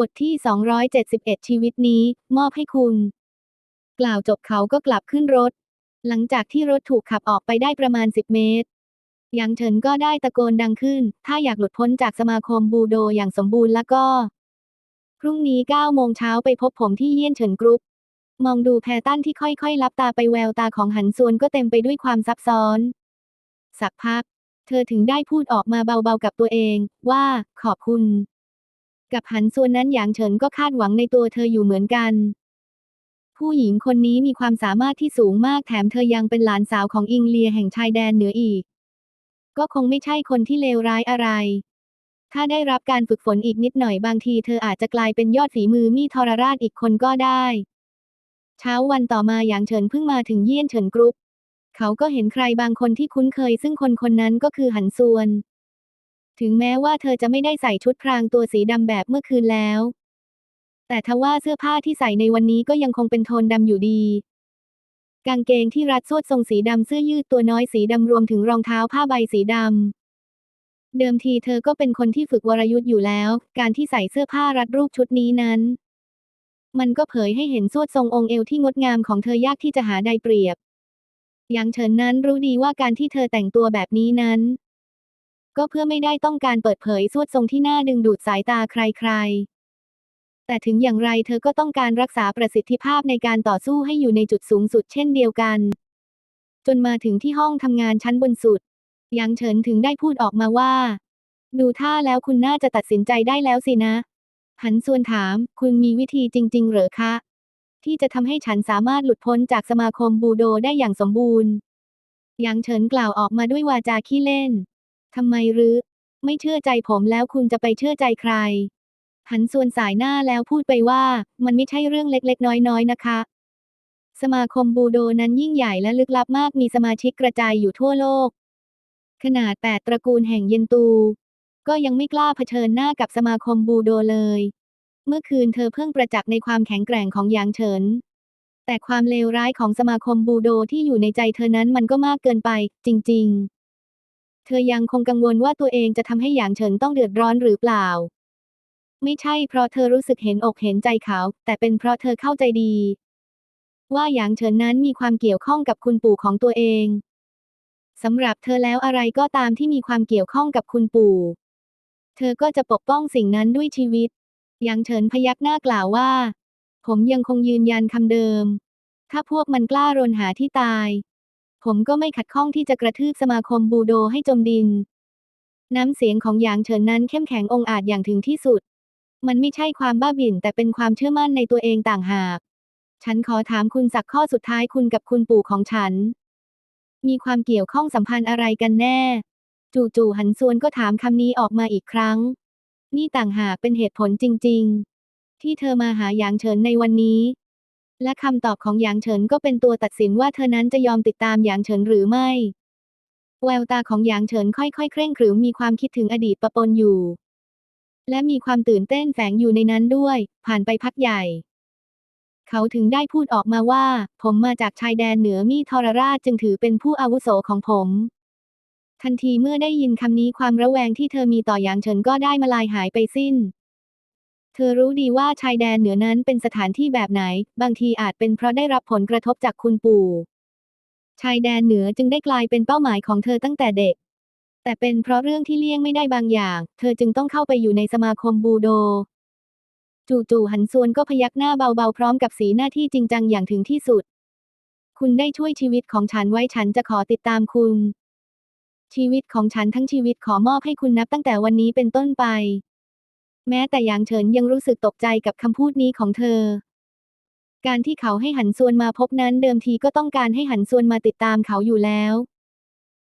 บทที่ 271 ชีวิตนี้ มอบให้คุณ กล่าวจบเขาก็กลับขึ้นรถ หลังจากที่รถถูกขับออกไปได้ประมาณ 10 เมตรยังเฉินก็ได้ตะโกนดังขึ้น ถ้าอยากหลุดพ้นจากสมาคมบูโดอย่างสมบูรณ์แล้วก็ พรุ่งนี้9โมงเช้าไปพบผมที่เยี่ยนเฉินกรุ๊ป มองดูแพตันที่ค่อยๆลับตาไปแววตาของหันซวนก็เต็มไปด้วยความซับซ้อน สักพัก เธอถึงได้พูดออกมาเบาๆกับตัวเอง ว่าขอบคุณ กับหันซวนนั้นหยางเฉินก็คาดหวังในตัวเธออยู่เหมือนกัน ผู้หญิงคนนี้มีความสามารถที่สูงมากแถมเธอยังเป็นหลานสาวของอิงเลียแห่งชายแดนเหนืออีก ก็คงไม่ใช่คนที่เลวร้ายอะไร ถ้าได้รับการฝึกฝนอีกนิดหน่อยบางทีเธออาจจะกลายเป็นยอดฝีมือมีทรราชอีกคนก็ได้ เช้าวันต่อมาหยางเฉินเพิ่งมาถึงเยี่ยนเฉินกรุ๊ปเขาก็เห็นใครบางคนที่คุ้นเคย ซึ่งคนคนนั้นก็คือหันซวน ถึงแม้ว่าเธอจะไม่ได้ใส่ชุดพรางตัวสีดำแบบเมื่อคืนแล้ว แต่ทว่าเสื้อผ้าที่ใส่ในวันนี้ก็ยังคงเป็นโทนดำอยู่ดี กางเกงที่รัดสวดทรงสีดำเสื้อยืดตัวน้อยสีดำรวมถึงรองเท้าผ้าใบสีดำ เดิมทีเธอก็เป็นคนที่ฝึกวรยุทธ์อยู่แล้ว การที่ใส่เสื้อผ้ารัดรูปชุดนี้นั้น มันก็เผยให้เห็นสวดทรงองค์เอวที่งดงามของเธอยากที่จะหาได้เปรียบ อย่างเฉินนั้นรู้ดีว่าการที่เธอแต่งตัวแบบนี้นั้น ก็เพื่อไม่ได้ต้องการเปิดเผยสวดทรงที่น่าดึงดูดสายตาใครๆแต่ถึงอย่างไรเธอก็ต้องการรักษาประสิทธิภาพในการต่อสู้ให้อยู่ในจุดสูงสุดเช่นเดียวกัน จนมาถึงที่ห้องทำงานชั้นบนสุดหยางเฉินถึงได้พูดออกมาว่า ดูท่าแล้วคุณน่าจะตัดสินใจได้แล้วสินะ หันส่วนถาม คุณมีวิธีจริง ๆ เหรอคะ ที่จะทำให้ฉันสามารถหลุดพ้นจากสมาคมบูโดได้อย่างสมบูรณ์หยางเฉินกล่าวออกมาด้วยวาจาขี้เล่น ทำไมหรือไม่เชื่อใจผมแล้วคุณจะไปเชื่อใจใคร หันส่วนสายหน้าแล้วพูดไปว่า มันไม่ใช่เรื่องเล็กๆ น้อยๆ นะคะ สมาคมบูโดนั้นยิ่งใหญ่และลึกลับมากมีสมาชิกกระจายอยู่ทั่วโลก ขนาดแปดตระกูลแห่งเยนตู ก็ยังไม่กล้าเผชิญหน้ากับสมาคมบูโดเลย เมื่อคืนเธอเพิ่งประจักษ์ในความแข็งแกร่งของหยางเฉิน แต่ความเลวร้ายของสมาคมบูโดที่อยู่ในใจเธอนั้นมันก็มากเกินไป จริง ๆ เธอยังคงกังวลว่าตัวเองจะทำให้หยางเฉินต้องเดือดร้อนหรือเปล่า ไม่ใช่เพราะเธอรู้สึกเห็นอกเห็นใจเขา แต่เป็นเพราะเธอเข้าใจดี ว่าหยางเฉินนั้นมีความเกี่ยวข้องกับคุณปู่ของตัวเองสำหรับเธอแล้วอะไรก็ตามที่มีความเกี่ยวข้องกับคุณปู่ เธอก็จะปกป้องสิ่งนั้นด้วยชีวิต หยางเฉินพยักหน้ากล่าวว่า ผมยังคงยืนยันคำเดิม ถ้าพวกมันกล้ารนหาที่ตาย ผมก็ไม่ขัดข้องที่จะกระทืบสมาคมบูโดให้จมดิน น้ำเสียงของหยางเฉินนั้นเข้มแข็งองอาจอย่างถึงที่สุด มันไม่ใช่ความบ้าบิ่นแต่เป็นความเชื่อมั่นในตัวเองต่างหาก ฉันขอถามคุณสักข้อสุดท้ายคุณกับคุณปู่ของฉัน มีความเกี่ยวข้องสัมพันธ์อะไรกันแน่ จู่ๆหันซวนก็ถามคำนี้ออกมาอีกครั้ง นี่ต่างหากเป็นเหตุผลจริง ๆ ที่เธอมาหาหยางเฉินในวันนี้ และคำตอบของหยางเฉินก็เป็นตัวตัดสินว่าเธอนั้นจะยอมติดตามหยางเฉินหรือไม่ แววตาของหยางเฉินค่อยๆ เคร่งขรึมมีความคิดถึงอดีตปะปนอยู่ และมีความตื่นเต้นแฝงอยู่ในนั้นด้วย ผ่านไปพักใหญ่ เขาถึงได้พูดออกมาว่า ผมมาจากชายแดนเหนือมีทรราชจึงถือเป็นผู้อาวุโสของผม ทันทีเมื่อได้ยินคำนี้ความระแวงที่เธอมีต่อหยางเฉินก็ได้มาลายหายไปสิ้น เธอรู้ดีว่าชายแดนเหนือนั้นเป็นสถานที่แบบไหน บางทีอาจเป็นเพราะได้รับผลกระทบจากคุณปู่ ชายแดนเหนือจึงได้กลายเป็นเป้าหมายของเธอตั้งแต่เด็ก แต่เป็นเพราะเรื่องที่เลี่ยงไม่ได้บางอย่าง เธอจึงต้องเข้าไปอยู่ในสมาคมบูโด จู่ๆหันซวนก็พยักหน้าเบาๆพร้อมกับสีหน้าที่จริงจังอย่างถึงที่สุด คุณได้ช่วยชีวิตของฉันไว้ฉันจะขอติดตามคุณ ชีวิตของฉันทั้งชีวิตขอมอบให้คุณนับตั้งแต่วันนี้เป็นต้นไป แม้แต่หยางเฉินยังรู้สึกตกใจกับคำพูดนี้ของเธอ การที่เขาให้หันซวนมาพบนั้นเดิมทีก็ต้องการให้หันซวนมาติดตามเขาอยู่แล้ว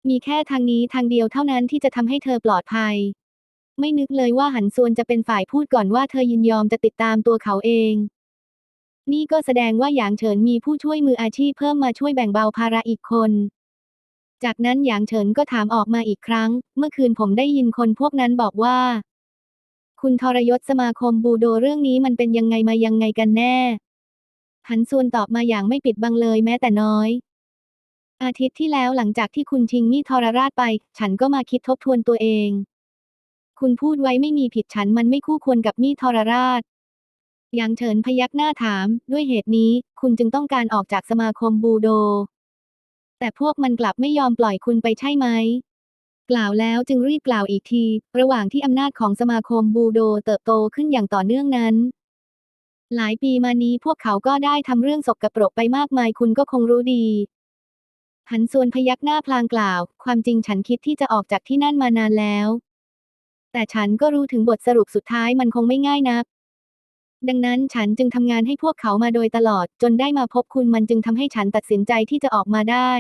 มีแค่ทางนี้ทางเดียวเท่านั้นที่จะทำให้เธอปลอดภัย ไม่นึกเลยว่าหันซวนจะเป็นฝ่ายพูดก่อนว่าเธอยินยอมจะติดตามตัวเขาเอง นี่ก็แสดงว่าหยางเฉินมีผู้ช่วยมืออาชีพเพิ่มมาช่วยแบ่งเบาภาระอีกคนจากนั้นหยางเฉินก็ถามออกมาอีกครั้ง เมื่อคืนผมได้ยินคนพวกนั้นบอกว่า คุณทรยศสมาคมบูโดเรื่องนี้มันเป็นยังไงมายังไงกันแน่ หันซวนตอบมาอย่างไม่ปิดบังเลยแม้แต่น้อย อาทิตย์ที่แล้วหลังจากที่คุณชิงมีทรราชไป ฉันก็มาคิดทบทวนตัวเอง คุณพูดไว้ไม่มีผิดฉันมันไม่คู่ควรกับมีดทรราชยางเฉินพยักหน้าถาม ด้วยเหตุนี้ คุณจึงต้องการออกจากสมาคมบูโด แต่พวกมันกลับไม่ยอมปล่อยคุณไปใช่ไหม กล่าวแล้วจึงรีบกล่าวอีกที ระหว่างที่อำนาจของสมาคมบูโดเติบโตขึ้นอย่างต่อเนื่องนั้น หลายปีมานี้พวกเขาก็ได้ทำเรื่องสกกระปรกไปมากมายคุณก็คงรู้ดีหันส่วนพยักหน้าพลางกล่าว ความจริงฉันคิดที่จะออกจากที่นั่นมานานแล้ว แต่ฉันก็รู้ถึงบทสรุปสุดท้ายมันคงไม่ง่ายนัก ดังนั้นฉันจึงทำงานให้พวกเขามาโดยตลอด จนได้มาพบคุณมันจึงทำให้ฉันตัดสินใจที่จะออกมาได้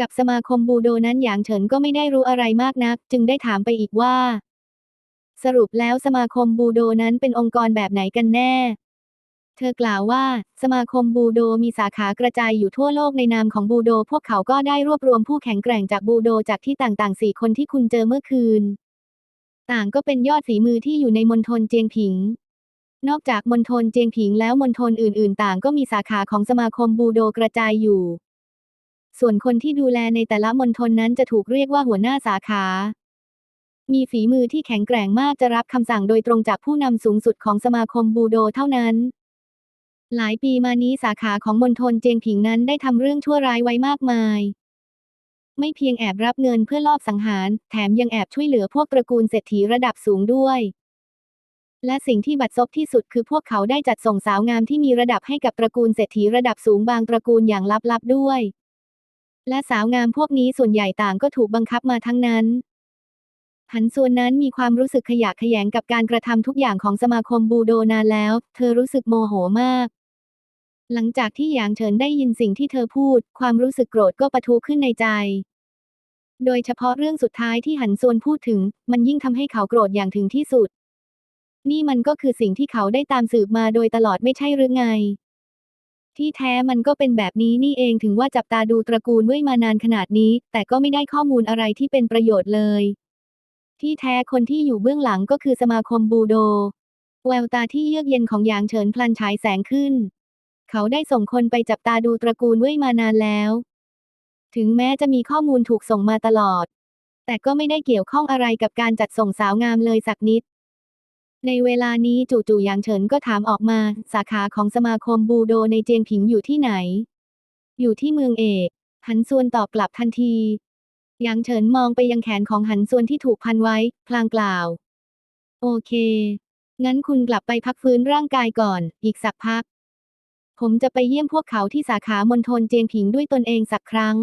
กับสมาคมบูโดนั้นหยางเฉินก็ไม่ได้รู้อะไรมากนัก จึงได้ถามไปอีกว่า สรุปแล้วสมาคมบูโดนั้นเป็นองค์กรแบบไหนกันแน่ เธอกล่าวว่า สมาคมบูโดมีสาขากระจายอยู่ทั่วโลกในนามของบูโด พวกเขาก็ได้รวบรวมผู้แข็งแกร่งจากบูโดจากที่ต่างๆสี่คนที่คุณเจอเมื่อคืน ต่างก็เป็นยอดฝีมือที่อยู่ในมณฑลเจียงผิงนอกจากมณฑลเจียงผิงแล้วมณฑลอื่น ๆ ต่างก็มีสาขาของสมาคมบูโดกระจายอยู่ ส่วนคนที่ดูแลในแต่ละมณฑลนั้นจะถูกเรียกว่าหัวหน้าสาขา มีฝีมือที่แข็งแกร่งมากจะรับคำสั่งโดยตรงจากผู้นำสูงสุดของสมาคมบูโดเท่านั้น หลายปีมานี้สาขาของมณฑลเจียงผิงนั้นได้ทำเรื่องชั่วร้ายไว้มากมาย ไม่เพียงแอบรับเงินเพื่อลอบสังหาร แถมยังแอบช่วยเหลือพวกตระกูลเศรษฐีระดับสูงด้วยและสิ่งที่บัดซบที่สุดคือพวกเขาได้จัดส่งสาวงามที่มีระดับให้กับตระกูลเศรษฐีระดับสูงบางตระกูลอย่างลับๆด้วย และสาวงามพวกนี้ส่วนใหญ่ต่างก็ถูกบังคับมาทั้งนั้น หันส่วนนั้นมีความรู้สึกขยะแขยงกับการกระทำทุกอย่างของสมาคมบูโดนานแล้ว เธอรู้สึกโมโหมาก หลังจากที่หยางเฉินได้ยินสิ่งที่เธอพูด ความรู้สึกโกรธก็ปะทุขึ้นในใจ โดยเฉพาะเรื่องสุดท้ายที่หันส่วนพูดถึง มันยิ่งทำให้เขาโกรธอย่างถึงที่สุด นี่มันก็คือสิ่งที่เขาได้ตามสืบมาโดยตลอดไม่ใช่หรือไง ที่แท้มันก็เป็นแบบนี้นี่เองถึงว่าจับตาดูตระกูลเว่ยมานานขนาดนี้ แต่ก็ไม่ได้ข้อมูลอะไรที่เป็นประโยชน์เลย ที่แท้คนที่อยู่เบื้องหลังก็คือสมาคมบูโด แววตาที่เยือกเย็นของหยางเฉินพลันฉายแสงขึ้น เขาได้ส่งคนไปจับตาดูตระกูลเว่ยมานานแล้ว ถึงแม้จะมีข้อมูลถูกส่งมาตลอด แต่ก็ไม่ได้เกี่ยวข้องอะไรกับการจัดส่งสาวงามเลยสักนิด ในเวลานี้จู่ๆหยางเฉินก็ถามออกมา สาขาของสมาคมบูโดในเจียงผิงอยู่ที่ไหน อยู่ที่เมืองเอกหันซวนตอบกลับทันทีหยางเฉินมองไปยังแขนของหันซวนที่ถูกพันไว้ พลางกล่าว โอเค งั้นคุณกลับไปพักฟื้นร่างกายก่อน อีกสักพัก ผมจะไปเยี่ยมพวกเขาที่สาขามณฑลเจียงผิงด้วยตนเองสักครั้ง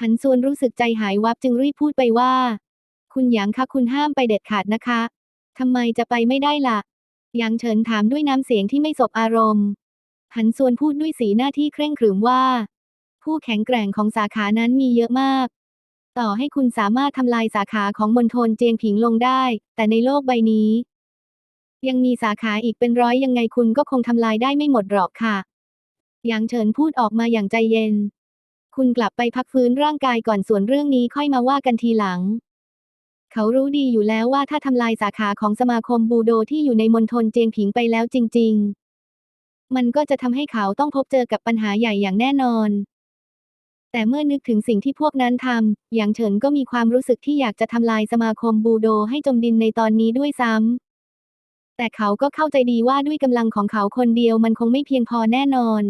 หันซวนรู้สึกใจหายวับจึงรีบพูดไปว่า คุณหยางคะคุณห้ามไปเด็ดขาดนะคะ ทำไมจะไปไม่ได้ล่ะ ยางเฉินถามด้วยน้ำเสียงที่ไม่สบอารมณ์ หันซวนพูดด้วยสีหน้าที่เคร่งขรึมว่า ผู้แข็งแกร่งของสาขานั้นมีเยอะมาก ต่อให้คุณสามารถทำลายสาขาของมณฑลเจียงผิงลงได้ แต่ในโลกใบนี้ ยังมีสาขาอีกเป็นร้อยยังไงคุณก็คงทำลายได้ไม่หมดหรอกค่ะยางเฉินพูดออกมาอย่างใจเย็น คุณกลับไปพักฟื้นร่างกายก่อนส่วนเรื่องนี้ค่อยมาว่ากันทีหลัง เขารู้ดีอยู่แล้วว่าถ้าทำลายสาขาของสมาคมบูโดที่อยู่ในมณฑลเจียงผิงไปแล้วจริง ๆ มันก็จะทำให้เขาต้องพบเจอกับปัญหาใหญ่อย่างแน่นอน แต่เมื่อนึกถึงสิ่งที่พวกนั้นทำหยางเฉินก็มีความรู้สึกที่อยากจะทำลายสมาคมบูโดให้จมดินในตอนนี้ด้วยซ้ำแต่เขาก็เข้าใจดีว่าด้วยกำลังของเขาคนเดียวมันคงไม่เพียงพอแน่นอน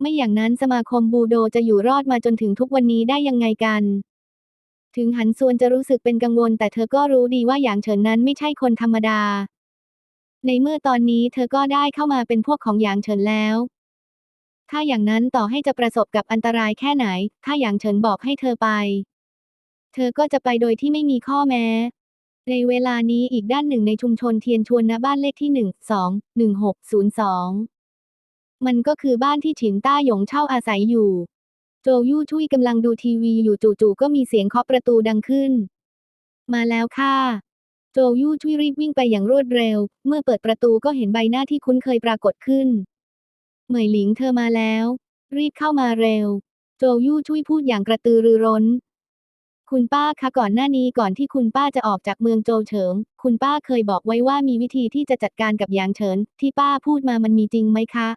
ไม่อย่างนั้นสมาคมบูโดจะอยู่รอดมาจนถึงทุกวันนี้ได้ยังไงกัน ถึงหันซวนจะรู้สึกเป็นกังวล แต่เธอก็รู้ดีว่าหยางเฉินนั้นไม่ใช่คนธรรมดา ในเมื่อตอนนี้เธอก็ได้เข้ามาเป็นพวกของหยางเฉินแล้ว ถ้าอย่างนั้นต่อให้จะประสบกับอันตรายแค่ไหน ถ้าหยางเฉินบอกให้เธอไป เธอก็จะไปโดยที่ไม่มีข้อแม้ ในเวลานี้อีกด้านหนึ่งในชุมชนเทียนชวนณบ้านเลขที่หนึ่งสองหนึ่งหกศูนย์สองมันก็คือบ้านที่ฉินต้าหยงเช่าอาศัยอยู่ จยู่ชุยกำลังดูทีวีอยู่จู่ๆก็มีเสียงเคาะประตูดังขึ้น มาแล้วค่ะ โจยู่ชุยรีบวิ่งไปอย่างรวดเร็ว เมื่อเปิดประตูก็เห็นใบหน้าที่คุ้นเคยปรากฏขึ้น เหมยหลิงเธอมาแล้ว รีบเข้ามาเร็ว โจยู่ชุยพูดอย่างกระตือรือร้น คุณป้าคะก่อนหน้านี้ก่อนที่คุณป้าจะออกจากเมืองโจเฉิง คุณป้าเคยบอกไว้ว่ามีวิธีที่จะจัดการกับหยางเฉิน ที่ป้าพูดมามันมีจริงไหมคะ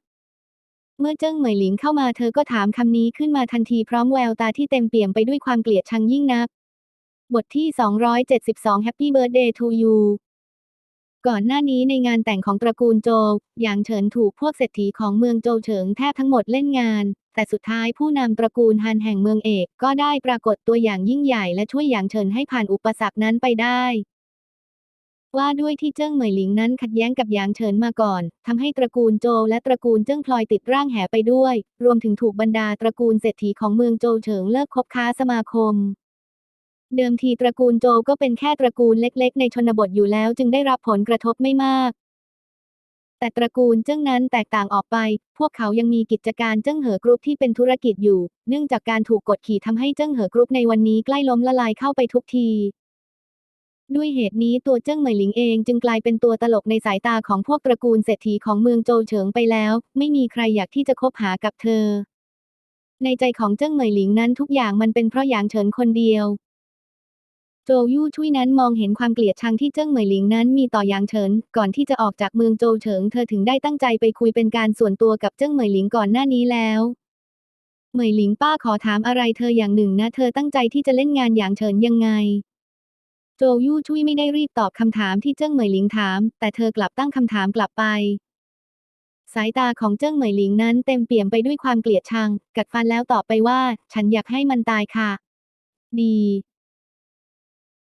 เมื่อเจิ้งเหมยหลิงเข้ามาเธอก็ถามคำนี้ขึ้นมาทันทีพร้อมแววตาที่เต็มเปี่ยมไปด้วยความเกลียดชังยิ่งนัก บทที่ 272 Happy Birthday to you ก่อนหน้านี้ในงานแต่งของตระกูลโจวหยางเฉินถูกพวกเศรษฐีของเมืองโจวเฉิงแทบทั้งหมดเล่นงาน แต่สุดท้ายผู้นำตระกูลฮันแห่งเมืองเอก ก็ได้ปรากฏตัวอย่างยิ่งใหญ่และช่วยหยางเฉินให้ผ่านอุปสรรคนั้นไปได้ ว่าด้วยที่เจิ้งเหมยหลิงนั้นขัดแย้งกับหยางเฉินมาก่อนทำให้ตระกูลโจวและตระกูลเจิ้งพลอยติดร่างแหไปด้วย รวมถึงถูกบรรดาตระกูลเศรษฐีของเมืองโจเฉิงเลิกคบค้าสมาคม เดิมทีตระกูลโจก็เป็นแค่ตระกูลเล็ก ๆ ในชนบทอยู่แล้วจึงได้รับผลกระทบไม่มาก แต่ตระกูลเจิ้งนั้นแตกต่างออกไป พวกเขายังมีกิจการเจิ้งเหอกรุ๊ปที่เป็นธุรกิจอยู่ เนื่องจากการถูกกดขี่ทำให้เจิ้งเหอกรุ๊ปในวันนี้ใกล้ล้มละลายเข้าไปทุกที ด้วยเหตุนี้ตัวเจิ้งเหมยหลิงเองจึงกลายเป็นตัวตลกในสายตาของพวกตระกูลเศรษฐีของเมืองโจวเฉิงไปแล้ว ไม่มีใครอยากที่จะคบหากับเธอ ในใจของเจิ้งเหมยหลิงนั้นทุกอย่างมันเป็นเพราะหยางเฉินคนเดียวโจยู่ชุยนั้นมองเห็นความเกลียดชังที่เจิ้งเหมยหลิงนั้นมีต่อหยางเฉิน ก่อนที่จะออกจากเมืองโจวเฉิงเธอถึงได้ตั้งใจไปคุยเป็นการส่วนตัวกับเจิ้งเหมยหลิงก่อนหน้านี้แล้วเหมยหลิงป้าขอถามอะไรเธออย่างหนึ่งนะ เธอตั้งใจที่จะเล่นงานหยางเฉินยังไง โจยู่ชุยไม่ได้รีบตอบคำถามที่เจิ้งเหมยหลิงถาม แต่เธอกลับตั้งคำถามกลับไป สายตาของเจิ้งเหมยหลิงนั้นเต็มเปี่ยมไปด้วยความเกลียดชัง กัดฟันแล้วตอบไปว่า ฉันอยากให้มันตายค่ะ ดี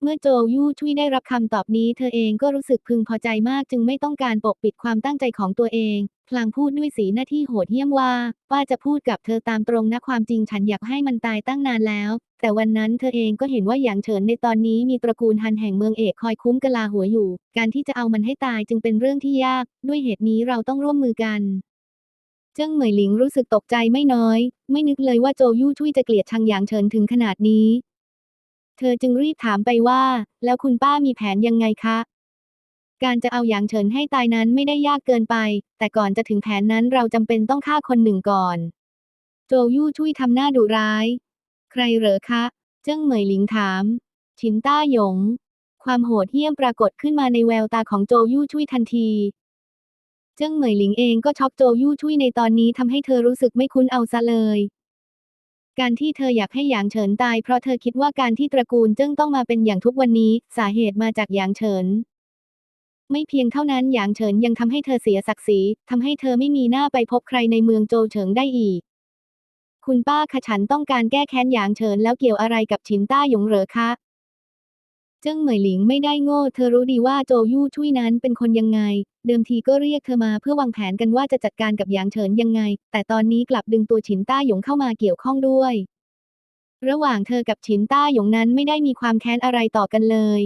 เมื่อโจยู่ชุยได้รับคำตอบนี้เธอเองก็รู้สึกพึงพอใจมากจึงไม่ต้องการปกปิดความตั้งใจของตัวเอง พลางพูดด้วยสีหน้าที่โหดเหี้ยมว่า ป้าจะพูดกับเธอตามตรงนะความจริงฉันอยากให้มันตายตั้งนานแล้ว แต่วันนั้นเธอเองก็เห็นว่าหยางเฉินในตอนนี้มีตระกูลฮันแห่งเมืองเอกคอยคุ้มกลาหัวอยู่ การที่จะเอามันให้ตายจึงเป็นเรื่องที่ยาก ด้วยเหตุนี้เราต้องร่วมมือกันเจิ้งเหมยหลิงรู้สึกตกใจไม่น้อย ไม่นึกเลยว่าโจยู่ชุยจะเกลียดชังหยางเฉินถึงขนาดนี้ เธอจึงรีบถามไปว่า แล้วคุณป้ามีแผนยังไงคะ การจะเอาหยางเฉินให้ตายนั้นไม่ได้ยากเกินไป แต่ก่อนจะถึงแผนนั้นเราจำเป็นต้องฆ่าคนหนึ่งก่อน โจยู่ชุยทำหน้าดุร้าย ใครเหรอคะ เจิ้งเหมยหลิงถาม ชินต้าหยง ความโหดเหี้ยมปรากฏขึ้นมาในแววตาของโจยู่ชุยทันทีเจิ้งเหมยหลิงเองก็ช็อกโจยู่ชุยในตอนนี้ทำให้เธอรู้สึกไม่คุ้นเอาซะเลย การที่เธออยากให้หยางเฉินตายเพราะเธอคิดว่าการที่ตระกูลเจิ้งต้องมาเป็นอย่างทุกวันนี้ สาเหตุมาจากหยางเฉิน ไม่เพียงเท่านั้นหยางเฉินยังทำให้เธอเสียศักดิ์ศรีทำให้เธอไม่มีหน้าไปพบใครในเมืองโจวเฉิงได้อีก คุณป้าขะฉันต้องการแก้แค้นหยางเฉินแล้วเกี่ยวอะไรกับฉินต้าหยงเหรอคะ เจิ้งเหมยหลิงไม่ได้โง่ เธอรู้ดีว่าโจยู่ชุยนั้นเป็นคนยังไง เดิมทีก็เรียกเธอมาเพื่อวางแผนกันว่าจะจัดการกับหยางเฉินยังไง แต่ตอนนี้กลับดึงตัวฉินต้าหยงเข้ามาเกี่ยวข้องด้วย ระหว่างเธอกับฉินต้าหยงนั้นไม่ได้มีความแค้นอะไรต่อกันเลย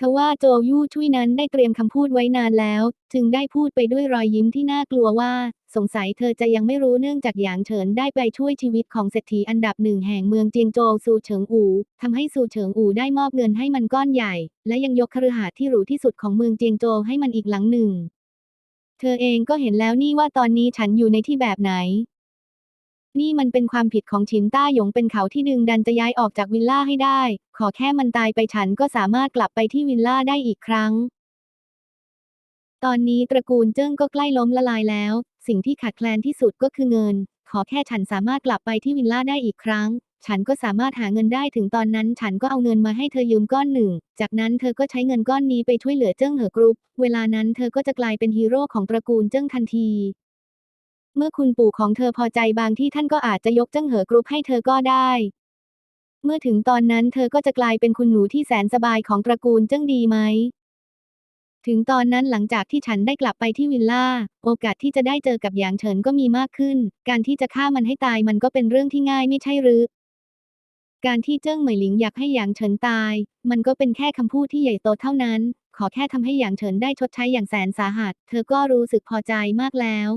ทว่าโจยู่ชุยนั้นได้เตรียมคำพูดไว้นานแล้ว จึงได้พูดไปด้วยรอยยิ้มที่น่ากลัวว่า สงสัยเธอจะยังไม่รู้เนื่องจากหยางเฉินได้ไปช่วยชีวิตของเศรษฐีอันดับหนึ่งแห่งเมืองเจียงโจวซูเฉิงอู่ทำให้ซูเฉิงอู่ได้มอบเงินให้มันก้อนใหญ่ และยังยกคฤหาสน์ที่หรูที่สุดของเมืองเจียงโจวให้มันอีกหลังหนึ่ง เธอเองก็เห็นแล้วนี่ว่าตอนนี้ฉันอยู่ในที่แบบไหน นี่มันเป็นความผิดของฉินต้าหยงเป็นเขาที่ดึงดันจะย้ายออกจากวิลล่าให้ได้ ขอแค่มันตายไปฉันก็สามารถกลับไปที่วิลล่าได้อีกครั้ง ตอนนี้ตระกูลเจิ้งก็ใกล้ล้มละลายแล้ว สิ่งที่ขาดแคลนที่สุดก็คือเงิน ขอแค่ฉันสามารถกลับไปที่วิลล่าได้อีกครั้ง ฉันก็สามารถหาเงินได้ถึงตอนนั้น ฉันก็เอาเงินมาให้เธอยืมก้อนหนึ่ง จากนั้นเธอก็ใช้เงินก้อนนี้ไปช่วยเหลือเจิ้งเหอกรุ๊ป เวลานั้นเธอก็จะกลายเป็นฮีโร่ของตระกูลเจิ้งทันที เมื่อคุณปู่ของเธอพอใจบางที่ท่านก็อาจจะยกเจิ้งเหอกรุ๊ปให้เธอก็ได้ เมื่อถึงตอนนั้นเธอก็จะกลายเป็นคุณหนูที่แสนสบายของตระกูลเจิ้งดีไหม ถึงตอนนั้นหลังจากที่ฉันได้กลับไปที่วิลล่า โอกาสที่จะได้เจอกับหยางเฉินก็มีมากขึ้น การที่จะฆ่ามันให้ตายมันก็เป็นเรื่องที่ง่ายไม่ใช่หรือการที่เจิ้งเหมยหลิงอยากให้หยางเฉินตาย มันก็เป็นแค่คำพูดที่ใหญ่โตเท่านั้น ขอแค่ทำให้หยางเฉินได้ชดใช้อย่างแสนสาหัส เธอก็รู้สึกพอใจมากแล้ว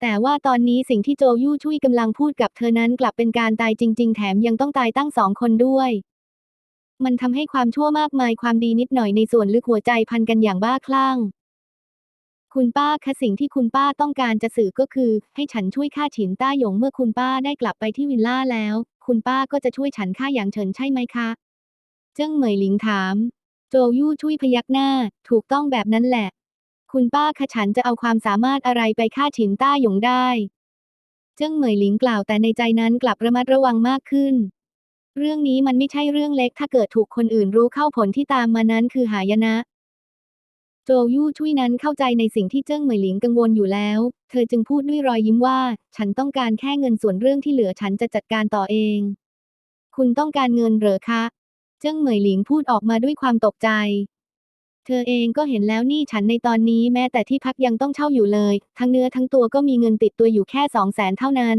แต่ว่าตอนนี้สิ่งที่โจยู่ชุยกำลังพูดกับเธอนั้นกลับเป็นการตายจริง ๆ แถมยังต้องตายตั้งสองคนด้วย มันทำให้ความชั่วมากมายความดีนิดหน่อยในส่วนลึกหัวใจพันกันอย่างบ้าคลั่ง คุณป้าคะสิ่งที่คุณป้าต้องการจะสื่อก็คือ ให้ฉันช่วยฆ่าฉินต้าหยงเมื่อคุณป้าได้กลับไปที่วิลล่าแล้ว คุณป้าก็จะช่วยฉันฆ่าหยางเฉินใช่ไหมคะ เจิ้งเหมยหลิงถาม โจยู่ช่วยพยักหน้า ถูกต้องแบบนั้นแหละ คุณป้าคะฉันจะเอาความสามารถอะไรไปฆ่าฉินต้าหยงได้ เจิ้งเหมยหลิงกล่าวแต่ในใจนั้นกลับระมัดระวังมากขึ้น เรื่องนี้มันไม่ใช่เรื่องเล็กถ้าเกิดถูกคนอื่นรู้เข้าผลที่ตามมานั้นคือหายนะโจยู่ช่วยนั้นเข้าใจในสิ่งที่เจิ้งเหมยหลิงกังวลอยู่แล้ว เธอจึงพูดด้วยรอยยิ้มว่า ฉันต้องการแค่เงินส่วนเรื่องที่เหลือฉันจะจัดการต่อเอง คุณต้องการเงินเหรอคะ เจิ้งเหมยหลิงพูดออกมาด้วยความตกใจ เธอเองก็เห็นแล้วนี่ฉันในตอนนี้แม้แต่ที่พักยังต้องเช่าอยู่เลย ทั้งเนื้อทั้งตัวก็มีเงินติดตัวอยู่แค่สองแสนเท่านั้น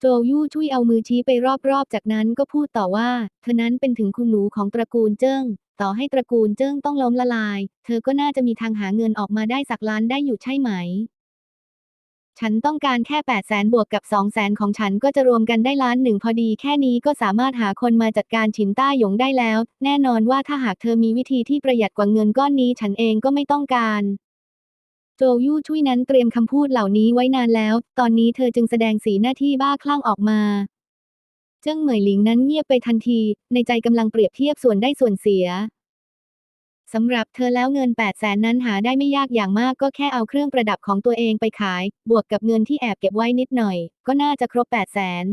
โจยู่ช่วยเอามือชี้ไปรอบๆ จากนั้นก็พูดต่อว่า เธอนั้นเป็นถึงคุณหนูของตระกูลเจิ้ง ต่อให้ตระกูลเจิ้งต้องล้มละลาย เธอก็น่าจะมีทางหาเงินออกมาได้สักล้านได้อยู่ใช่ไหม ฉันต้องการแค่8 0 0แสนบวกกับ 2 0 0แสนของฉันก็จะรวมกันได้ล้านหนึ่งพอดีแค่นี้ก็สามารถหาคนมาจัดการฉินต้าหยงได้แล้ว แน่นอนว่าถ้าหากเธอมีวิธีที่ประหยัดกว่าเงินก้อนนี้ฉันเองก็ไม่ต้องการโจยู่ช่วยนั้นเตรียมคำพูดเหล่านี้ไว้นานแล้ว ตอนนี้เธอจึงแสดงสีหน้าที่บ้าคลั่งออกมา เจิ้งเหมยหลิงนั้นเงียบไปทันที ในใจกำลังเปรียบเทียบส่วนได้ส่วนเสีย สำหรับเธอแล้วเงิน 8 0 0แสนนั้นหาได้ไม่ยากอย่างมากก็แค่เอาเครื่องประดับของตัวเองไปขาย บวกกับเงินที่แอบเก็บไว้นิดหน่อย ก็น่าจะครบ 8 0 0แสน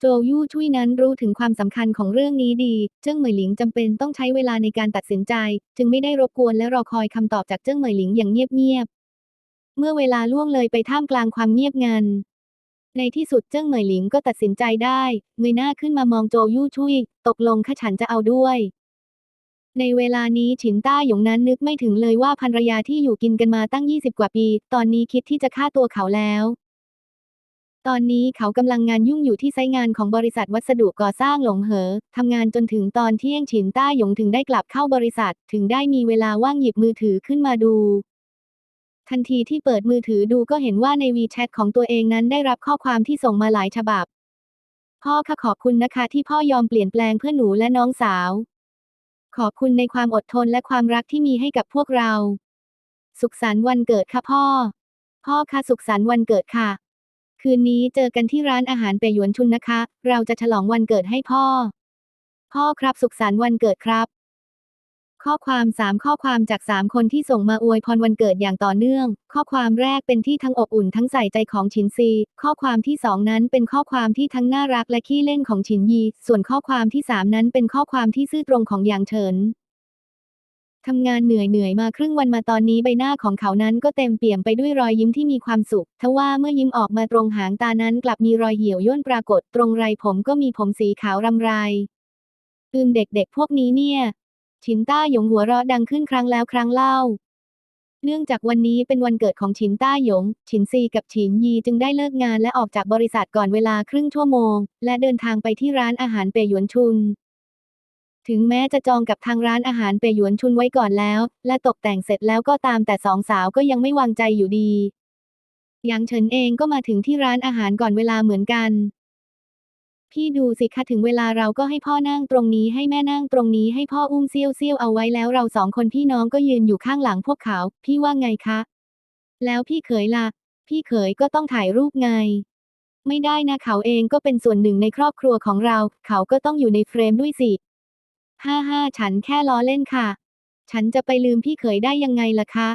โจยู่ช่วยนั้นรู้ถึงความสำคัญของเรื่องนี้ดี เจิ้งเหมยหลิงจำเป็นต้องใช้เวลาในการตัดสินใจ จึงไม่ได้รบกวนและรอคอยคำตอบจากเจิ้งเหมยหลิงอย่างเงียบๆ เมื่อเวลาล่วงเลยไปท่ามกลางความเงียบงัน ในที่สุดเจิ้งเหมยหลิงก็ตัดสินใจได้ เงยหน้าขึ้นมามองโจยู่ช่วยตกลงค่ะฉันจะเอาด้วย ในเวลานี้ฉินต้าหยงนั้นนึกไม่ถึงเลยว่าภรรยาที่อยู่กินกันมาตั้ง 20 กว่าปี ตอนนี้คิดที่จะฆ่าตัวเขาแล้ว ตอนนี้เขากำลังงานยุ่งอยู่ที่ไซต์งานของบริษัทวัสดุก่อสร้างหลงเหอทำงานจนถึงตอนเที่ยงฉินต้าหยงถึงได้กลับเข้าบริษัท ถึงได้มีเวลาว่างหยิบมือถือขึ้นมาดูทันทีที่เปิดมือถือดูก็เห็นว่าในวีแชทของตัวเองนั้นได้รับข้อความที่ส่งมาหลายฉบับ พ่อค่ะขอบคุณนะคะที่พ่อยอมเปลี่ยนแปลงเพื่อหนูและน้องสาว ขอบคุณในความอดทนและความรักที่มีให้กับพวกเรา สุขสันต์วันเกิดค่ะพ่อ พ่อค่ะสุขสันต์วันเกิดค่ะ คืนนี้เจอกันที่ร้านอาหารเปยหยวนชุนนะคะ เราจะฉลองวันเกิดให้พ่อ พ่อครับสุขสันต์วันเกิดครับ ข้อความสามข้อความจากสามคนที่ส่งมาอวยพรวันเกิดอย่างต่อเนื่อง ข้อความแรกเป็นที่ทั้งอบอุ่นทั้งใส่ใจของฉินซี ข้อความที่สองนั้นเป็นข้อความที่ทั้งน่ารักและขี้เล่นของฉินยี ส่วนข้อความที่สามนั้นเป็นข้อความที่ซื่อตรงของหยางเฉินทำงานเหนื่อยเหนื่อยมาครึ่งวันมาตอนนี้ใบหน้าของเขานั้นก็เต็มเปี่ยมไปด้วยรอยยิ้มที่มีความสุข ทว่าเมื่อยิ้มออกมาตรงหางตานั้นกลับมีรอยเหี่ยวย่นปรากฏ ตรงไรผมก็มีผมสีขาวรำไรอืมเด็กๆพวกนี้เนี่ย ฉินต้าหยงหัวเราะดังขึ้นครั้งแล้วครั้งเล่า เนื่องจากวันนี้เป็นวันเกิดของฉินต้าหยง ฉินซีกับฉินยีจึงได้เลิกงานและออกจากบริษัทก่อนเวลาครึ่งชั่วโมง และเดินทางไปที่ร้านอาหารเปยหยวนชุน ถึงแม้จะจองกับทางร้านอาหารเปยหยวนชุนไว้ก่อนแล้ว และตกแต่งเสร็จแล้วก็ตามแต่สองสาวก็ยังไม่วางใจอยู่ดีหยางเฉินเองก็มาถึงที่ร้านอาหารก่อนเวลาเหมือนกัน พี่ดูสิคะถึงเวลาเราก็ให้พ่อนั่งตรงนี้ให้แม่นั่งตรงนี้ให้พ่ออุ้มเซี่ยวเซี่ยวเอาไว้แล้วเราสองคนพี่น้องก็ยืนอยู่ข้างหลังพวกเขา พี่ว่าไงคะ แล้วพี่เขยล่ะ พี่เขยก็ต้องถ่ายรูปไง ไม่ได้นะเขาเองก็เป็นส่วนหนึ่งในครอบครัวของเรา เขาก็ต้องอยู่ในเฟรมด้วยสิห้าห้าฉันแค่ล้อเล่นค่ะ ฉันจะไปลืมพี่เขยได้ยังไงล่ะคะ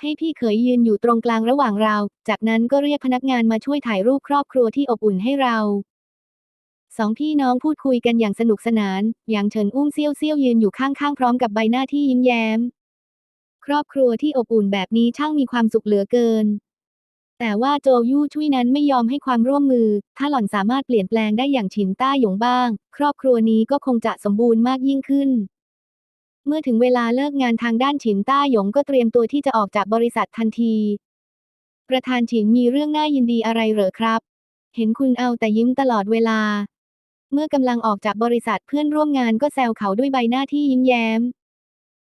ให้พี่เขยยืนอยู่ตรงกลางระหว่างเรา จากนั้นก็เรียกพนักงานมาช่วยถ่ายรูปครอบครัวที่อบอุ่นให้เรา สองพี่น้องพูดคุยกันอย่างสนุกสนาน อย่างเฉินอุ้มเซี่ยวเซี่ยวยืนอยู่ข้างๆ พร้อมกับใบหน้าที่ยิ้มแย้ม ครอบครัวที่อบอุ่นแบบนี้ช่างมีความสุขเหลือเกิน แต่ว่าโจยู่ช่วยนั้นไม่ยอมให้ความร่วมมือ ถ้าหล่อนสามารถเปลี่ยนแปลงได้อย่างฉินต้าหยงบ้าง ครอบครัวนี้ก็คงจะสมบูรณ์มากยิ่งขึ้น เมื่อถึงเวลาเลิกงานทางด้านฉินต้าหยงก็เตรียมตัวที่จะออกจากบริษัททันที ประธานฉินมีเรื่องน่ายินดีอะไรเหรอครับ เห็นคุณเอาแต่ยิ้มตลอดเวลา เมื่อกำลังออกจากบริษัทเพื่อนร่วมงานก็แซวเขาด้วยใบหน้าที่ยิ้มแย้ม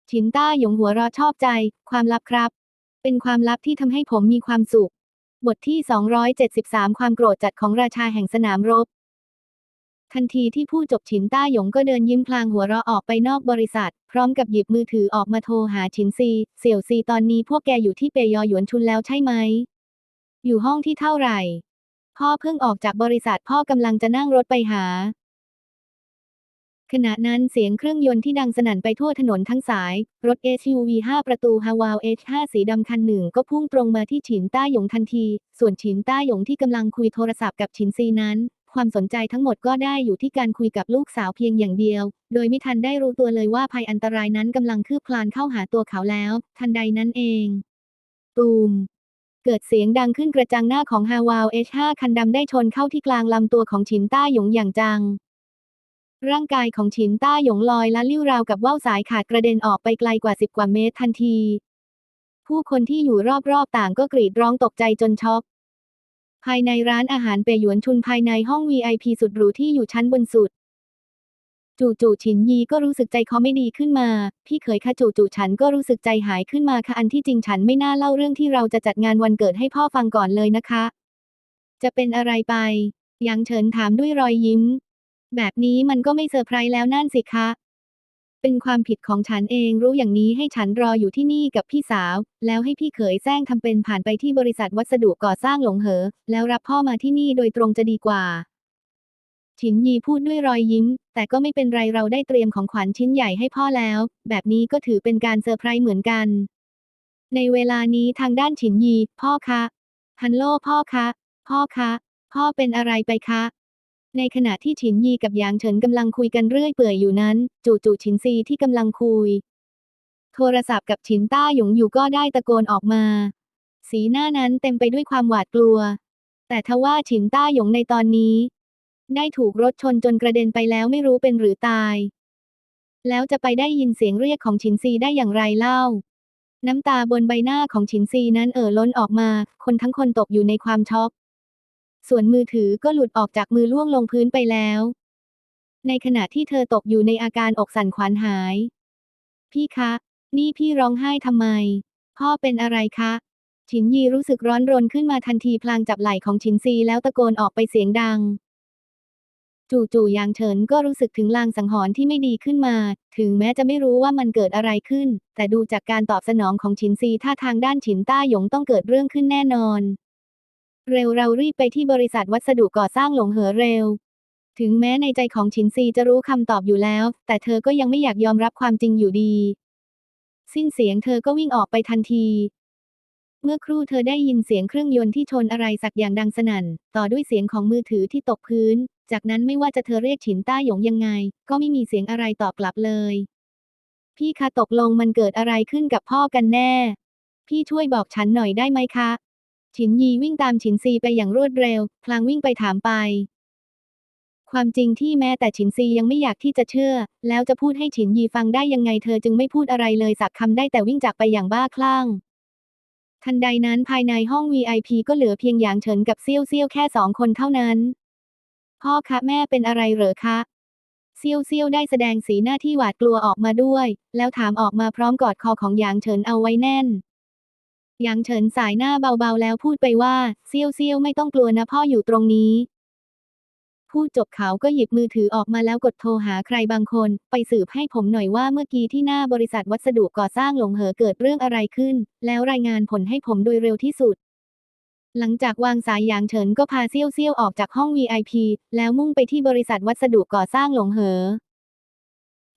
ฉินต้าหยงหัวเราะชอบใจ ความลับครับ เป็นความลับที่ทำให้ผมมีความสุข บทที่ 273 ความโกรธจัดของราชาแห่งสนามรบ ทันทีที่ผู้จบฉินต้าหยงก็เดินยิ้มพลางหัวเราะออกไปนอกบริษัท พร้อมกับหยิบมือถือออกมาโทรหาฉินซี เสี่ยวซีตอนนี้พวกแกอยู่ที่เปยอหยวนชุนแล้วใช่ไหม อยู่ห้องที่เท่าไหร่ พ่อเพิ่งออกจากบริษัทพ่อกำลังจะนั่งรถไปหา ขณะนั้นเสียงเครื่องยนต์ที่ดังสนั่นไปทั่วถนนทั้งสาย รถ SUV 5 ประตูฮาวาว H5 สีดำคันหนึ่งก็พุ่งตรงมาที่ฉินต้าหยงทันที ส่วนฉินต้าหยงที่กำลังคุยโทรศัพท์กับฉินซีนั้นความสนใจทั้งหมดก็ได้อยู่ที่การคุยกับลูกสาวเพียงอย่างเดียว โดยไม่ทันได้รู้ตัวเลยว่าภัยอันตรายนั้นกำลังคืบคลานเข้าหาตัวเขาแล้ว ทันใดนั้นเอง ตูม เกิดเสียงดังขึ้นกระจังหน้าของฮาวาว H5 คันดำได้ชนเข้าที่กลางลำตัวของฉินต้าหยงอย่างจัง ร่างกายของฉินต้าหยงลอยและลิ้วราวกับว่าวสายขาดกระเด็นออกไปไกลกว่าสิบกว่าเมตรทันที ผู้คนที่อยู่รอบๆต่างก็กรีดร้องตกใจจนช็อกภายในร้านอาหารเปยหยวนชุนภายในห้อง VIP สุดหรูที่อยู่ชั้นบนสุด จู่ๆฉินยีก็รู้สึกใจคอไม่ดีขึ้นมา พี่เขยคะจู่ๆฉันก็รู้สึกใจหายขึ้นมาค่ะอันที่จริงฉันไม่น่าเล่าเรื่องที่เราจะจัดงานวันเกิดให้พ่อฟังก่อนเลยนะคะ จะเป็นอะไรไปหยังเฉินถามด้วยรอยยิ้ม แบบนี้มันก็ไม่เซอร์ไพรส์แล้วนั่นสิคะ เป็นความผิดของฉันเองรู้อย่างนี้ให้ฉันรออยู่ที่นี่กับพี่สาว แล้วให้พี่เขยแซงทำเป็นผ่านไปที่บริษัทวัสดุก่อสร้างหลงเหอ แล้วรับพ่อมาที่นี่โดยตรงจะดีกว่า ฉินยีพูดด้วยรอยยิ้ม แต่ก็ไม่เป็นไรเราได้เตรียมของขวัญชิ้นใหญ่ให้พ่อแล้ว แบบนี้ก็ถือเป็นการเซอร์ไพรส์เหมือนกัน ในเวลานี้ทางด้านฉินยี พ่อคะฮันโลพ่อคะ พ่อคะ พ่อเป็นอะไรไปคะ ในขณะที่ฉินยีกับหยางเฉินกำลังคุยกันเรื่อยเปื่อยอยู่นั้น จู่ๆฉินซีที่กำลังคุย โทรศัพท์กับฉินต้าหยงอยู่ก็ได้ตะโกนออกมา สีหน้านั้นเต็มไปด้วยความหวาดกลัว แต่ทว่าฉินต้าหยงในตอนนี้ ได้ถูกรถชนจนกระเด็นไปแล้วไม่รู้เป็นหรือตาย แล้วจะไปได้ยินเสียงเรียกของฉินซีได้อย่างไรเล่า น้ำตาบนใบหน้าของฉินซีนั้นเอ่อล้นออกมา คนทั้งคนตกอยู่ในความช็อก ส่วนมือถือก็หลุดออกจากมือล่วงลงพื้นไปแล้ว ในขณะที่เธอตกอยู่ในอาการอกสั่นขวัญหาย พี่คะ นี่พี่ร้องไห้ทำไม พ่อเป็นอะไรคะฉินยีรู้สึกร้อนรนขึ้นมาทันทีพลางจับไหล่ของฉินซีแล้วตะโกนออกไปเสียงดัง จู่ๆยางเฉินก็รู้สึกถึงลางสังหรณ์ที่ไม่ดีขึ้นมา ถึงแม้จะไม่รู้ว่ามันเกิดอะไรขึ้น แต่ดูจากการตอบสนองของฉินซีท่าทางด้านฉินต้าหยงต้องเกิดเรื่องขึ้นแน่นอน เร็วเรารีบไปที่บริษัทวัสดุก่อสร้างหลงเหอเร็ว ถึงแม้ในใจของฉินซีจะรู้คำตอบอยู่แล้ว แต่เธอก็ยังไม่อยากยอมรับความจริงอยู่ดี สิ้นเสียงเธอก็วิ่งออกไปทันทีเมื่อครู่เธอได้ยินเสียงเครื่องยนต์ที่ชนอะไรสักอย่างดังสนั่น ต่อด้วยเสียงของมือถือที่ตกพื้น จากนั้นไม่ว่าจะเธอเรียกฉินต้าหยงยังไง ก็ไม่มีเสียงอะไรตอบกลับเลย พี่คะตกลงมันเกิดอะไรขึ้นกับพ่อกันแน่ พี่ช่วยบอกฉันหน่อยได้ไหมคะ ฉินยีวิ่งตามฉินซีไปอย่างรวดเร็ว พลางวิ่งไปถามไป ความจริงที่แม้แต่ฉินซียังไม่อยากที่จะเชื่อ แล้วจะพูดให้ฉินยีฟังได้ยังไงเธอจึงไม่พูดอะไรเลยสักคำได้แต่วิ่งจากไปอย่างบ้าคลั่งทันใดนั้นภายในห้อง VIP ก็เหลือเพียงหยางเฉินกับเซี่ยวเซี่ยวแค่สองคนเท่านั้น พ่อคะแม่เป็นอะไรเหรอคะเซี่ยวเซี่ยวได้แสดงสีหน้าที่หวาดกลัวออกมาด้วย แล้วถามออกมาพร้อมกอดคอของหยางเฉินเอาไว้แน่นหยางเฉินสายหน้าเบาๆแล้วพูดไปว่าเซี่ยวเซี่ยวไม่ต้องกลัวนะพ่ออยู่ตรงนี้ พูดจบเขาก็หยิบมือถือออกมาแล้วกดโทรหาใครบางคน ไปสืบให้ผมหน่อยว่าเมื่อกี้ที่หน้าบริษัทวัสดุก่อสร้างหลงเหอเกิดเรื่องอะไรขึ้น แล้วรายงานผลให้ผมโดยเร็วที่สุด หลังจากวางสายหยางเฉินก็พาเซี่ยวเซี่ยวออกจากห้อง VIP แล้วมุ่งไปที่บริษัทวัสดุก่อสร้างหลงเหอ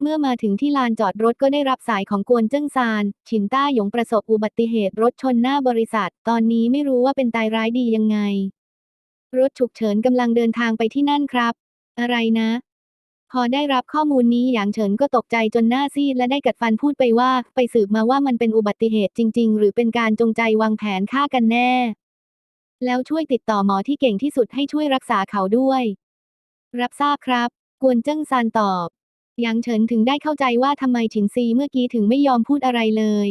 เมื่อมาถึงที่ลานจอดรถก็ได้รับสายของกวนเจิ้งซานฉินต้าหยงประสบอุบัติเหตุรถชนหน้าบริษัท ตอนนี้ไม่รู้ว่าเป็นตายร้ายดียังไง รถฉุกเฉินกำลังเดินทางไปที่นั่นครับ อะไรนะ พอได้รับข้อมูลนี้หยางเฉินก็ตกใจจนหน้าซีดและได้กัดฟันพูดไปว่า ไปสืบมาว่ามันเป็นอุบัติเหตุจริง ๆ หรือเป็นการจงใจวางแผนฆ่ากันแน่ แล้วช่วยติดต่อหมอที่เก่งที่สุดให้ช่วยรักษาเขาด้วย รับทราบครับ กวนเจิ้งซานตอบ หยางเฉินถึงได้เข้าใจว่าทำไมฉินซีเมื่อกี้ถึงไม่ยอมพูดอะไรเลย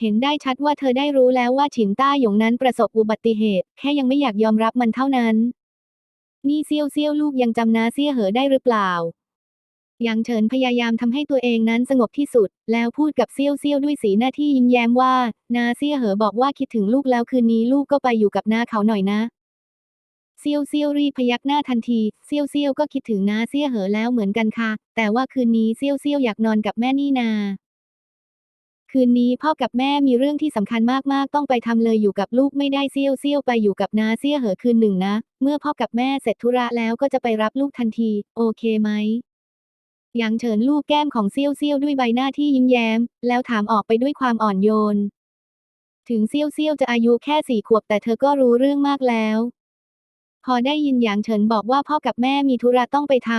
เห็นได้ชัดว่าเธอได้รู้แล้วว่าฉินต้าหยงนั้นประสบอุบัติเหตุ แค่ยังไม่อยากยอมรับมันเท่านั้น นี่เซี่ยวเซี่ยวลูกยังจำนาเซี่ยเหอได้หรือเปล่า หยางเฉินพยายามทำให้ตัวเองนั้นสงบที่สุด แล้วพูดกับเซี่ยวเซี่ยวด้วยสีหน้าที่ยิ้มแย้มว่า นาเซี่ยเหอบอกว่าคิดถึงลูกแล้วคืนนี้ลูกก็ไปอยู่กับนาเขาหน่อยนะเซี่ยวเซี่ยวรีพยักหน้าทันทีเซี่ยวเซี่ยวก็คิดถึงนาเซี่ยเหอแล้วเหมือนกันค่ะ แต่ว่าคืนนี้เซี่ยวเซี่ยวอยากนอนกับแม่นี่นา คืนนี้พ่อกับแม่มีเรื่องที่สำคัญมากๆต้องไปทำเลยอยู่กับลูกไม่ได้เซี่ยวเซี่ยวไปอยู่กับนาเซี่ยเหอคืนหนึ่งนะ เมื่อพ่อกับแม่เสร็จธุระแล้วก็จะไปรับลูกทันที โอเคไหม หยางเฉินลูกแก้มของเซี่ยวเซี่ยวด้วยใบหน้าที่ยิ้มแย้ม แล้วถามออกไปด้วยความอ่อนโยน ถึงเซี่ยวเซี่ยวจะอายุแค่สี่ขวบแต่เธอก็รู้เรื่องมากแล้ว พอได้ยินหยางเฉินบอกว่าพ่อกับแม่มีธุระต้องไปท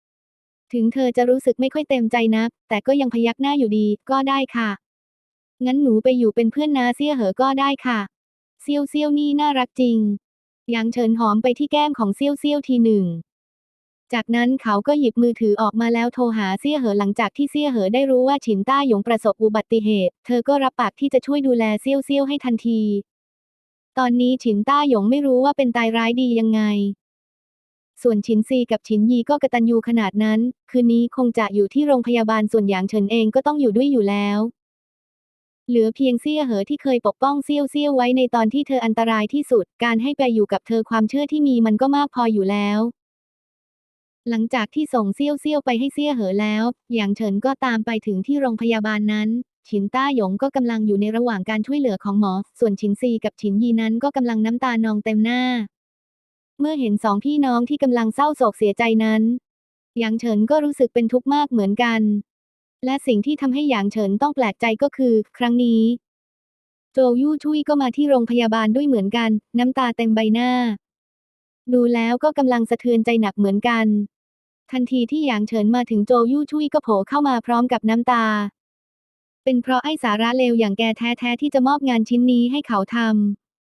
ำถึงเธอจะรู้สึกไม่ค่อยเต็มใจนัก แต่ก็ยังพยักหน้าอยู่ดี ก็ได้ค่ะ งั้นหนูไปอยู่เป็นเพื่อนนาเซี่ยเหอก็ได้ค่ะ เซี่ยวเซี่ยวนี่น่ารักจริงหยางเฉินหอมไปที่แก้มของเซี่ยวเซี่ยวทีหนึ่ง จากนั้นเขาก็หยิบมือถือออกมาแล้วโทรหาเซี่ยเหอหลังจากที่เซี่ยเหอได้รู้ว่าฉินต้าหยงประสบอุบัติเหตุ เธอก็รับปากที่จะช่วยดูแลเซี่ยวเซี่ยวให้ทันที ตอนนี้ฉินต้าหยงไม่รู้ว่าเป็นตายร้ายดียังไง ส่วนฉินซีกับฉินยีก็กระตันยูขนาดนั้น คืนนี้คงจะอยู่ที่โรงพยาบาลส่วนหยางเฉินเองก็ต้องอยู่ด้วยอยู่แล้ว เหลือเพียงเซี่ยเหอที่เคยปกป้องเซี่ยวเซี่ยวไว้ในตอนที่เธออันตรายที่สุด การให้ไปอยู่กับเธอความเชื่อที่มีมันก็มากพออยู่แล้ว หลังจากที่ส่งเซี่ยวเซี่ยวไปให้เซี่ยเหอแล้ว หยางเฉินก็ตามไปถึงที่โรงพยาบาลนั้น ฉินต้าหยงก็กำลังอยู่ในระหว่างการช่วยเหลือของหมอ ส่วนฉินซีกับฉินยีนั้นก็กำลังน้ำตานองเต็มหน้า เมื่อเห็นสองพี่น้องที่กำลังเศร้าโศกเสียใจนั้น หยางเฉินก็รู้สึกเป็นทุกข์มากเหมือนกัน และสิ่งที่ทำให้หยางเฉินต้องแปลกใจก็คือ ครั้งนี้ โจยู่ชุยก็มาที่โรงพยาบาลด้วยเหมือนกัน น้ำตาเต็มใบหน้า ดูแล้วก็กำลังสะเทือนใจหนักเหมือนกัน ทันทีที่หยางเฉินมาถึงโจยู่ชุยก็โผล่เข้ามาพร้อมกับน้ำตา เป็นเพราะไอ้สาระเลวอย่างแกแท้ๆที่จะมอบงานชิ้นนี้ให้เขาท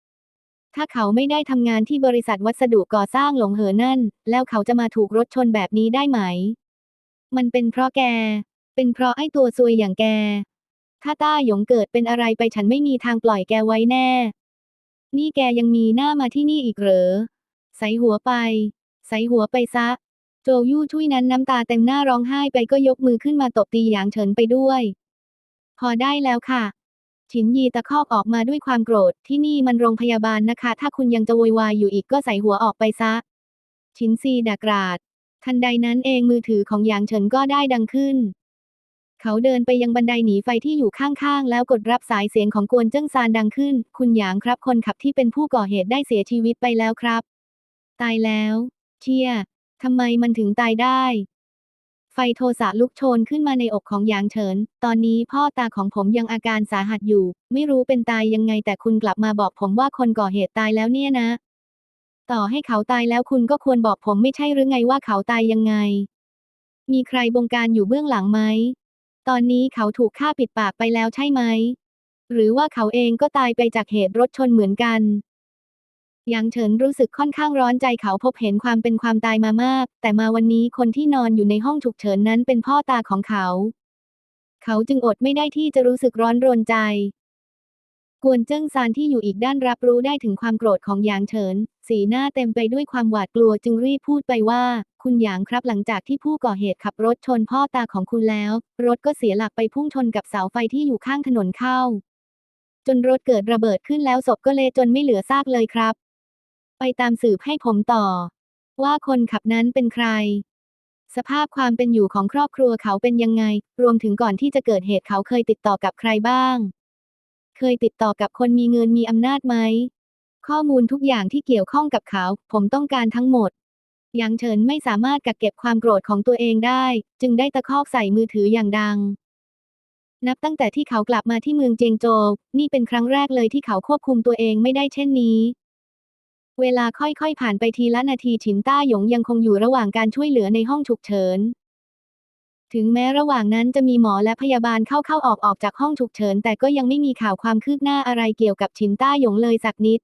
ำ ถ้าเขาไม่ได้ทำงานที่บริษัทวัสดุก่อสร้างหลงเหอนั่น แล้วเขาจะมาถูกรถชนแบบนี้ได้ไหม มันเป็นเพราะแก เป็นเพราะไอ้ตัวซวยอย่างแก ถ้าต้าหยงเกิดเป็นอะไรไปฉันไม่มีทางปล่อยแกไว้แน่ นี่แกยังมีหน้ามาที่นี่อีกเหรอ ใส่หัวไป ใส่หัวไปซะ จยู่ชุยนั้นน้ำตาเต็มหน้าร้องไห้ไปก็ยกมือขึ้นมาตบตีหยางเฉินไปด้วย พอได้แล้วค่ะฉินยีตะคอกออกมาด้วยความโกรธ ที่นี่มันโรงพยาบาลนะคะ ถ้าคุณยังจะโวยวายอยู่อีกก็ใส่หัวออกไปซะ ฉินซีด่ากราด ทันใดนั้นเองมือถือของหยางเฉินก็ได้ดังขึ้น เขาเดินไปยังบันไดหนีไฟที่อยู่ข้างๆ แล้วกดรับสายเสียงของกวนเจิ้งซานดังขึ้น คุณหยางครับคนขับที่เป็นผู้ก่อเหตุได้เสียชีวิตไปแล้วครับ ตายแล้ว เชี่ย ทำไมมันถึงตายได้ ไฟโทสะลุกโชนขึ้นมาในอกของหยางเฉิน ตอนนี้พ่อตาของผมยังอาการสาหัสอยู่ ไม่รู้เป็นตายยังไงแต่คุณกลับมาบอกผมว่าคนก่อเหตุตายแล้วเนี่ยนะ ต่อให้เขาตายแล้วคุณก็ควรบอกผมไม่ใช่หรือไงว่าเขาตายยังไง มีใครบงการอยู่เบื้องหลังไหม ตอนนี้เขาถูกฆ่าปิดปากไปแล้วใช่ไหม หรือว่าเขาเองก็ตายไปจากเหตุรถชนเหมือนกัน หยางเฉินรู้สึกค่อนข้างร้อนใจเขาพบเห็นความเป็นความตายมามาก แต่มาวันนี้คนที่นอนอยู่ในห้องฉุกเฉินนั้นเป็นพ่อตาของเขา เขาจึงอดไม่ได้ที่จะรู้สึกร้อนรนใจ กวนเจิ้งซานที่อยู่อีกด้านรับรู้ได้ถึงความโกรธของหยางเฉิน สีหน้าเต็มไปด้วยความหวาดกลัวจึงรีบพูดไปว่า คุณหยางครับหลังจากที่ผู้ก่อเหตุขับรถชนพ่อตาของคุณแล้ว รถก็เสียหลักไปพุ่งชนกับเสาไฟที่อยู่ข้างถนนเข้า จนรถเกิดระเบิดขึ้นแล้วศพก็เละจนไม่เหลือซากเลยครับ ไปตามสืบให้ผมต่อ ว่าคนขับนั้นเป็นใคร สภาพความเป็นอยู่ของครอบครัวเขาเป็นยังไง รวมถึงก่อนที่จะเกิดเหตุเขาเคยติดต่อกับใครบ้าง เคยติดต่อกับคนมีเงินมีอำนาจไหม ข้อมูลทุกอย่างที่เกี่ยวข้องกับเขา ผมต้องการทั้งหมดหยางเฉินไม่สามารถกักเก็บความโกรธของตัวเองได้ จึงได้ตะคอกใส่มือถืออย่างดัง นับตั้งแต่ที่เขากลับมาที่เมืองเจียงโจวนี่เป็นครั้งแรกเลยที่เขาควบคุมตัวเองไม่ได้เช่นนี้ เวลาค่อยๆผ่านไปทีละนาทีฉินต้าหยงยังคงอยู่ระหว่างการช่วยเหลือในห้องฉุกเฉิน ถึงแม้ระหว่างนั้นจะมีหมอและพยาบาลเข้าๆออกๆจากห้องฉุกเฉิน แต่ก็ยังไม่มีข่าวความคืบหน้าอะไรเกี่ยวกับฉินต้าหยงเลยสักนิด